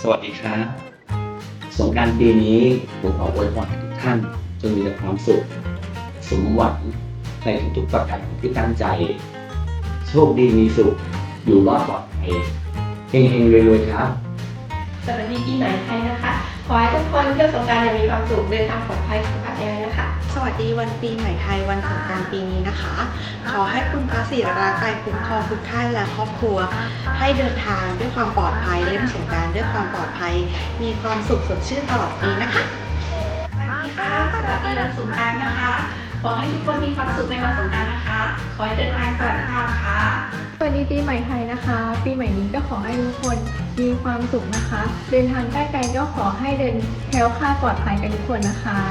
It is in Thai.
สวัสดีครับสงกรารปีนี้ผมขออวยพรให้ทุกท่านจงมีแต่ความสุข สมหวังในทุกๆประการที่ตั้งใจ โชคดีมีสุข อยู่รอดปลอดภัยเฮงๆรวยๆครับสวัสดีปีใหม่ไทยนะคะ ขอให้ทุกคนเที่ยวสงกรานต์อย่างมีความสุขเดินทางปลอดภัยสุขภาพแข็ง วัสดีวันปีใหม่ไทยวันสงกรานต์ปีนี้นะคะ ขอให้คุณพระศรีรัตนตรัยคุ้มครองทุกท่านและครอบครัว ให้เดินทางด้วยความปลอดภัยเล่นสงกรารด้วยความปลอดภัย มีความสุขสดชื่นตลอดปีนะคะสวัสดีค่ะสวัสดีวันสงกรานต์นะคะ ขอให้ทุกคนมีความสุขในวันสงกรานต์นะคะ ขอให้เดินทางปลอดภัยค่ะสวัสดีปีใหม่ไทยนะคะ ปีใหม่นี้ก็ขอให้ทุกคนมีความสุขนะคะ เดินทางใกล้ๆก็ขอให้เดินแคล้วคลาปลอดภัยกันทุกคนนะคะ